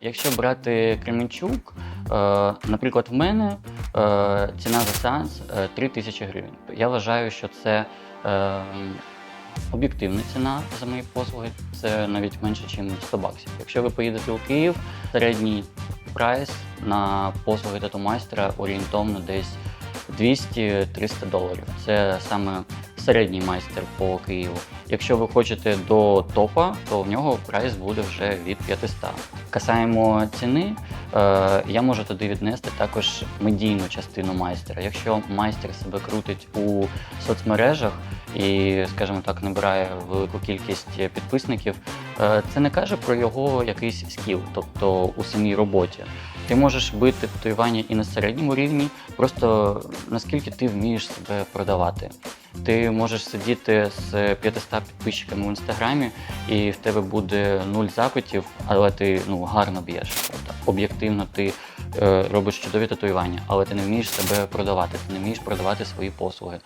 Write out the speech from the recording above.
Якщо брати Кременчук, е, наприклад, в мене е, ціна за сеанс е, 3 тисячі гривень. Я вважаю, що це е, об'єктивна ціна за мої послуги. Це навіть менше, ніж 100 баксів. Якщо ви поїдете у Київ, середній прайс на послуги тату-майстера орієнтовно десь 200-300 доларів. Це саме середній майстер по Києву. Якщо ви хочете до топа, то в нього прайс буде вже від 500. Касаємо ціни, е, я можу туди віднести також медійну частину майстера. Якщо майстер себе крутить у соцмережах і, скажімо так, набирає велику кількість підписників, е, це не каже про його якийсь скіл, тобто у самій роботі. Ти можеш бити татуювання і на середньому рівні, просто наскільки ти вмієш себе продавати. Ти можеш сидіти з 500 підписчиками в інстаграмі, і в тебе буде нуль запитів, але ти ну гарно б'єш. Тобто, об'єктивно ти е, робиш чудові татуювання, але ти не вмієш себе продавати, ти не вмієш продавати свої послуги.